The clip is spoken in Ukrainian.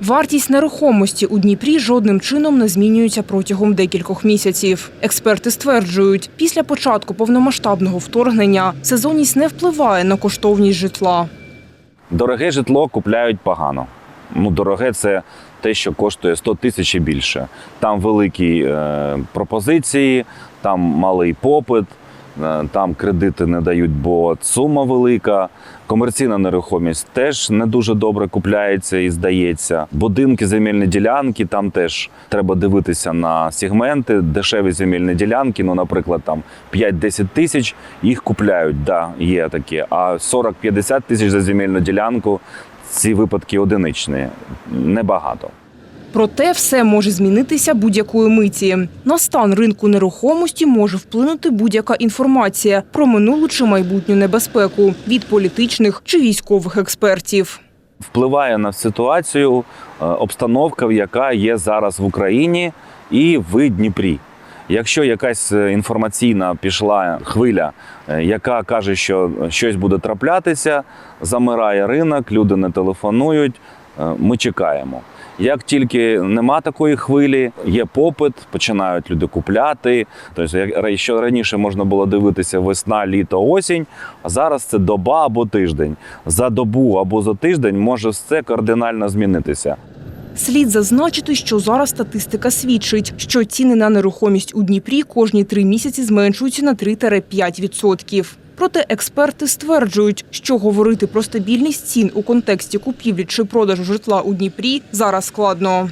Вартість нерухомості у Дніпрі жодним чином не змінюється протягом декількох місяців. Експерти стверджують, після початку повномасштабного вторгнення сезонність не впливає на коштовність житла. Дороге житло купляють погано. Ну, дороге це те, що коштує 100 тисяч і більше. Там великі е, пропозиції, там малий попит, там кредити не дають, бо сума велика. Комерційна нерухомість теж не дуже добре купляється і здається. Будинки, земельні ділянки, там теж треба дивитися на сегменти. Дешеві земельні ділянки, ну, наприклад, там 5-10 тисяч, їх купляють, да, є таке. А 40-50 тисяч за земельну ділянку ці випадки одиничні, небагато. Проте все може змінитися будь-якої миті. На стан ринку нерухомості може вплинути будь-яка інформація про минулу чи майбутню небезпеку від політичних чи військових експертів. Впливає на ситуацію е, обстановка, яка є зараз в Україні і в Дніпрі. Якщо якась е, інформаційна пішла хвиля, е, яка каже, що щось буде траплятися, замирає ринок, люди не телефонують, ми чекаємо. Як тільки нема такої хвилі, є попит, починають люди купляти. Тобто, як що раніше можна було дивитися весна, літо, осінь, а зараз це доба або тиждень. За добу або за тиждень може все кардинально змінитися. Слід зазначити, що зараз статистика свідчить, що ціни на нерухомість у Дніпрі кожні три місяці зменшуються на 3-5%. Проте експерти стверджують, що говорити про стабільність цін у контексті купівлі чи продажу житла у Дніпрі зараз складно.